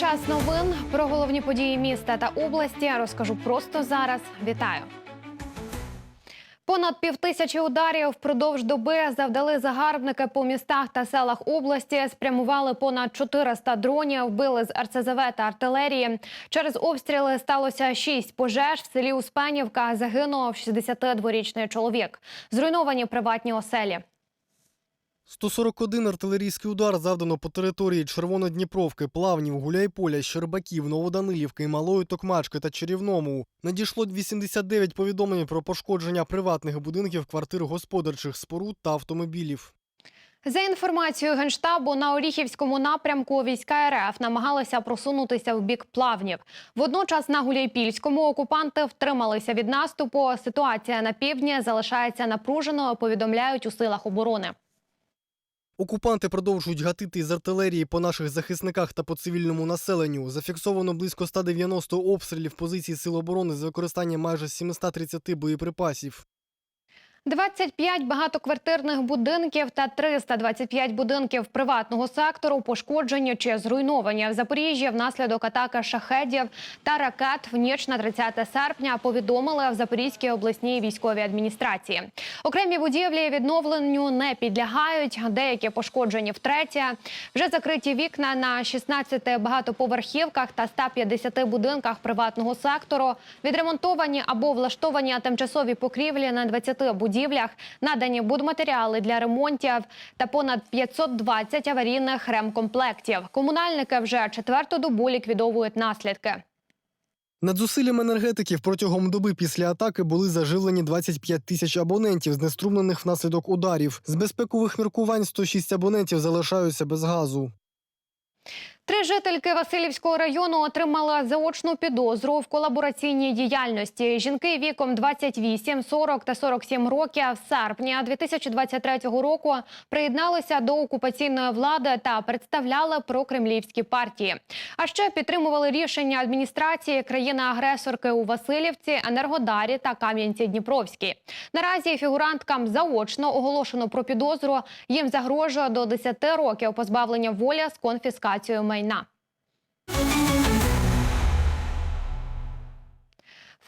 час новин про головні події міста та області розкажу просто зараз. Вітаю. Понад півтисячі ударів впродовж доби завдали загарбники по містах та селах області. Спрямували понад 400 дронів, били з РЦЗВ та артилерії. Через обстріли сталося шість пожеж в селі Успенівка. Загинув 62-річний чоловік. Зруйновані приватні оселі. 141 артилерійський удар завдано по території Червонодніпровки, Плавнів, Гуляйполя, Щербаків, Новоданилівки, Малої Токмачки та Чарівному. Надійшло 89 повідомлень про пошкодження приватних будинків, квартир господарчих споруд та автомобілів. За інформацією генштабу, на Оріхівському напрямку війська РФ намагалися просунутися в бік плавнів. Водночас на Гуляйпільському окупанти втрималися від наступу. Ситуація на півдні залишається напруженою. Повідомляють у силах оборони. Окупанти продовжують гатити із артилерії по наших захисниках та по цивільному населенню. Зафіксовано близько 190 обстрілів позицій сил оборони з використанням майже 730 боєприпасів. 25 багатоквартирних будинків та 325 будинків приватного сектору пошкоджені чи зруйновані в Запоріжжі внаслідок атаки шахедів та ракет в ніч на 30 серпня. Повідомили в Запорізькій обласній військовій адміністрації. Окремі будівлі відновленню не підлягають. Деякі пошкоджені втретє. Вже закриті вікна на 16 багатоповерхівках та 150 будинках приватного сектору. Відремонтовані або влаштовані тимчасові покрівлі на 20 будівлях. Надані будматеріали для ремонтів та понад 520 аварійних ремкомплектів. Комунальники вже четверту добу ліквідовують наслідки. Над зусиллями енергетиків протягом доби після атаки були заживлені 25 тисяч абонентів, знеструмлених внаслідок ударів. З безпекових міркувань 106 абонентів залишаються без газу. Три жительки Васильівського району отримали заочну підозру в колабораційній діяльності. Жінки віком 28, 40 та 47 років з серпня 2023 року приєдналися до окупаційної влади та представляли прокремлівські партії. А ще підтримували рішення адміністрації країни-агресорки у Васильівці, Енергодарі та Кам'янці-Дніпровській. Наразі фігуранткам заочно оголошено про підозру. Їм загрожує до 10 років позбавлення волі з конфіскацією майна.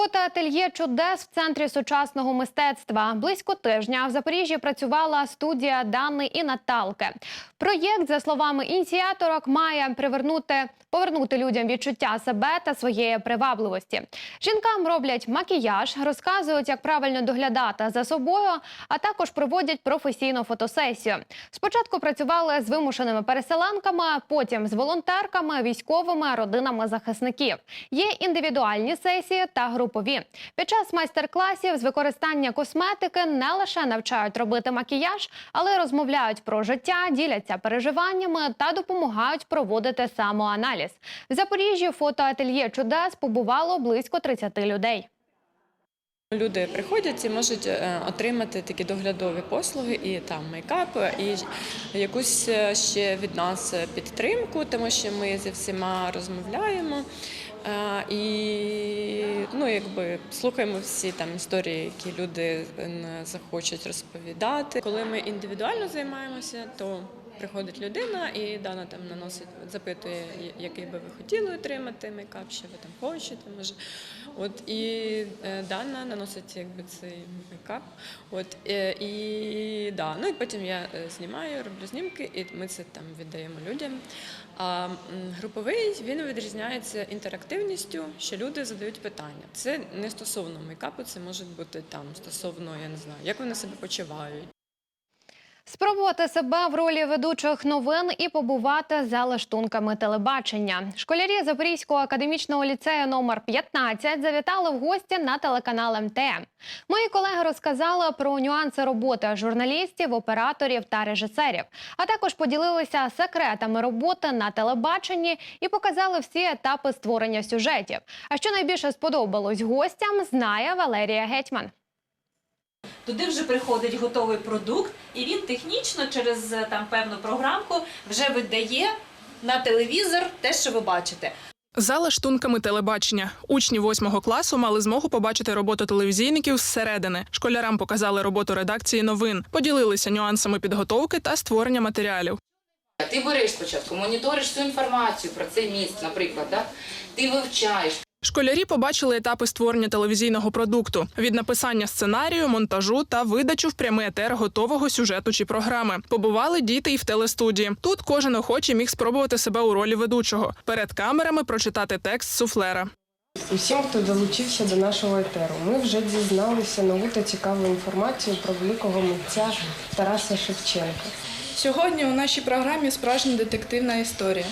Фотоательє чудес в центрі сучасного мистецтва. Близько тижня в Запоріжжі працювала студія Дани і Наталки. Проєкт, за словами ініціаторок, має привернути повернути людям відчуття себе та своєї привабливості. Жінкам роблять макіяж, розказують, як правильно доглядати за собою, а також проводять професійну фотосесію. Спочатку працювали з вимушеними переселенками, потім з волонтерками, військовими, родинами захисників. Є індивідуальні сесії та групові. Під час майстер-класів з використання косметики не лише навчають робити макіяж, але й розмовляють про життя, діляться переживаннями та допомагають проводити самоаналіз. В Запоріжжі фотоательє чудес побувало близько 30 людей. Люди приходять і можуть е, отримати такі доглядові послуги, і там мейкап, і якусь е, ще від нас підтримку, тому що ми зі всіма розмовляємо. І ну, якби слухаємо всі там історії, які люди е, захочуть розповідати. Коли ми індивідуально займаємося, то приходить людина і дана там наносить, запитує, який би ви хотіли отримати мейкап, що ви там хочете, може. От і е, Дана наносить якби цей мейкап. От е, і да, ну і потім я е, знімаю, роблю знімки, і ми це там віддаємо людям. А груповий він відрізняється інтерактивністю, що люди задають питання. Це не стосовно мейкапу, це може бути там стосовно, я не знаю, як вони себе почувають. Спробувати себе в ролі ведучих новин і побувати за лаштунками телебачення. Школярі Запорізького академічного ліцею номер 15 завітали в гості на телеканал МТМ. Мої колеги розказали про нюанси роботи журналістів, операторів та режисерів, а також поділилися секретами роботи на телебаченні і показали всі етапи створення сюжетів. А що найбільше сподобалось гостям, знає Валерія Гетьман. Туди вже приходить готовий продукт, і він технічно через е, там певну програмку вже видає на телевізор те, що ви бачите. За лаштунками телебачення учні восьмого класу мали змогу побачити роботу телевізійників зсередини. Школярам показали роботу редакції новин, поділилися нюансами підготовки та створення матеріалів. Ти береш спочатку, моніториш всю інформацію про цей міст, наприклад, да? ти вивчаєш. Школярі побачили етапи створення телевізійного продукту від написання сценарію, монтажу та видачу в прямий етер готового сюжету чи програми. Побували діти і в телестудії. Тут кожен охочий міг спробувати себе у ролі ведучого перед камерами прочитати текст суфлера. Усім, хто долучився до нашого етеру, ми вже дізналися нову та цікаву інформацію про великого митця Тараса Шевченка. Сьогодні у нашій програмі справжня детективна історія.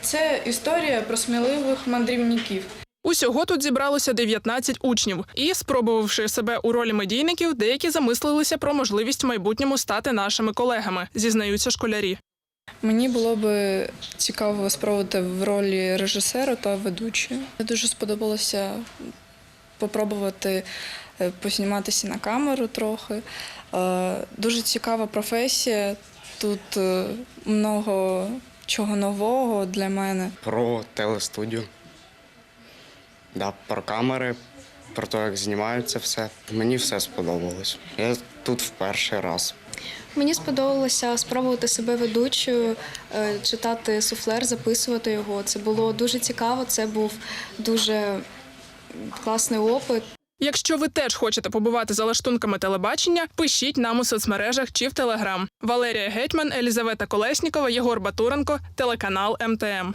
Це історія про сміливих мандрівників. Усього тут зібралося 19 учнів, і, спробувавши себе у ролі медійників, деякі замислилися про можливість в майбутньому стати нашими колегами, зізнаються школярі. Мені було би цікаво спробувати в ролі режисера та ведучої. Мені дуже сподобалося попробувати е, посніматися на камеру трохи. Е, Дуже цікава професія. Тут е, много чого нового для мене. про телестудію. Да, про камери, про те, як знімаються все. Мені все сподобалось. Я тут в перший раз. Мені сподобалося спробувати себе ведучою, е, читати суфлер, записувати його. Це було дуже цікаво. Це був дуже класний опит. Якщо ви теж хочете побувати за лаштунками телебачення, пишіть нам у соцмережах чи в Телеграм. Валерія Гетьман, Елізавета Колеснікова, Єгор Батуренко, телеканал МТМ.